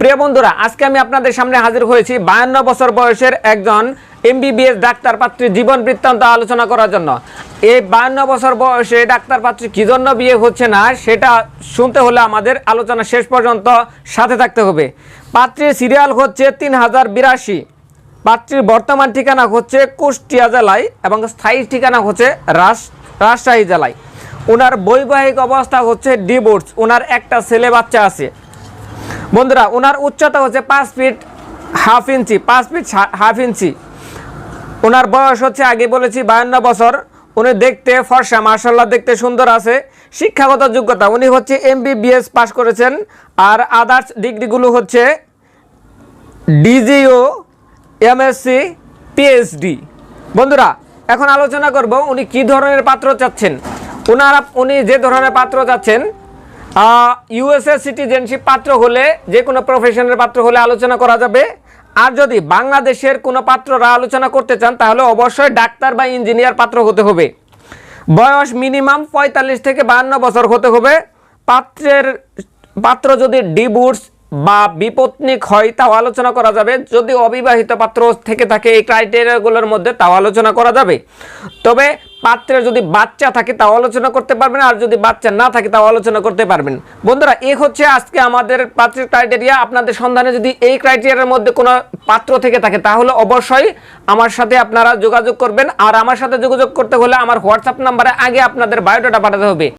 প্রিয় বন্ধুরা, আজকে আমি আপনাদের সামনে হাজির হয়েছি বায়ান্ন বছর বয়সের একজন এমবিবিএস ডাক্তার পাত্রীর জীবন বৃত্তান্ত আলোচনা করার জন্য। এই বায়ান্ন বছর বয়সে ডাক্তার পাত্রী কী জন্য বিয়ে হচ্ছে না, সেটা শুনতে হলে আমাদের আলোচনা শেষ পর্যন্ত সাথে থাকতে হবে। পাত্রীর সিরিয়াল হচ্ছে তিন হাজার বিরাশি। পাত্রীর বর্তমান ঠিকানা হচ্ছে কুষ্টিয়া জেলায় এবং স্থায়ী ঠিকানা হচ্ছে রাস, রাজশাহী জেলায়। ওনার বৈবাহিক অবস্থা হচ্ছে ডিভোর্স ওনার একটা ছেলে বাচ্চা আছে। বন্ধুরা, ওনার উচ্চতা হচ্ছে পাঁচ ফিট হাফ ইঞ্চি, পাঁচ ফিট হাফ ইঞ্চি। ওনার বয়স হচ্ছে, আগে বলেছি, বায়ান্ন বছর। উনি দেখতে ফর্সা মার্শাল্লাহ দেখতে সুন্দর আছে। শিক্ষাগত যোগ্যতা, উনি হচ্ছে এমবিবিএস পাশ করেছেন, আর আদার্স ডিগ্রিগুলো হচ্ছে ডিজিও, এমএসসি, পিএইচডি। বন্ধুরা, এখন আলোচনা করব উনি কি ধরনের পাত্র চাচ্ছেন। ওনারা উনি যে ধরনের পাত্র চাচ্ছেন ইউএসএ সিটিজেনশিপ পাত্র হলে যে কোনো প্রফেশনের পাত্র হলে আলোচনা করা যাবে। আর যদি বাংলাদেশের কোনো পাত্ররা আলোচনা করতে চান, তাহলে অবশ্যই ডাক্তার বা ইঞ্জিনিয়ার পাত্র হতে হবে। বয়স মিনিমাম পঁয়তাল্লিশ থেকে বাহান্ন বছর হতে হবে। পাত্রের, পাত্র যদি ডিভোর্স বা বিপত্নিক হয়, তাও আলোচনা করা যাবে। যদি অবিবাহিত পাত্র থেকে থাকে, এই ক্রাইটেরিয়াগুলোর মধ্যে তাও আলোচনা করা যাবে। তবে পাত্রের যদি বাচ্চা থাকে তাও আলোচনা করতে পারবেন, আর যদি বাচ্চা না থাকে তাও আলোচনা করতে পারবেন। বন্ধুরা এই হচ্ছে আজকে আমাদের পাত্রের ক্রাইটেরিয়া আপনাদের সন্ধানে যদি এই ক্রাইটেরিয়ার মধ্যে কোনো পাত্র থেকে থাকে, তাহলে অবশ্যই আমার সাথে আপনারা যোগাযোগ করবেন। আর আমার সাথে যোগাযোগ করতে হলে আমার হোয়াটসঅ্যাপ নাম্বারে আগে আপনাদের বায়োডাটা পাঠাতে হবে।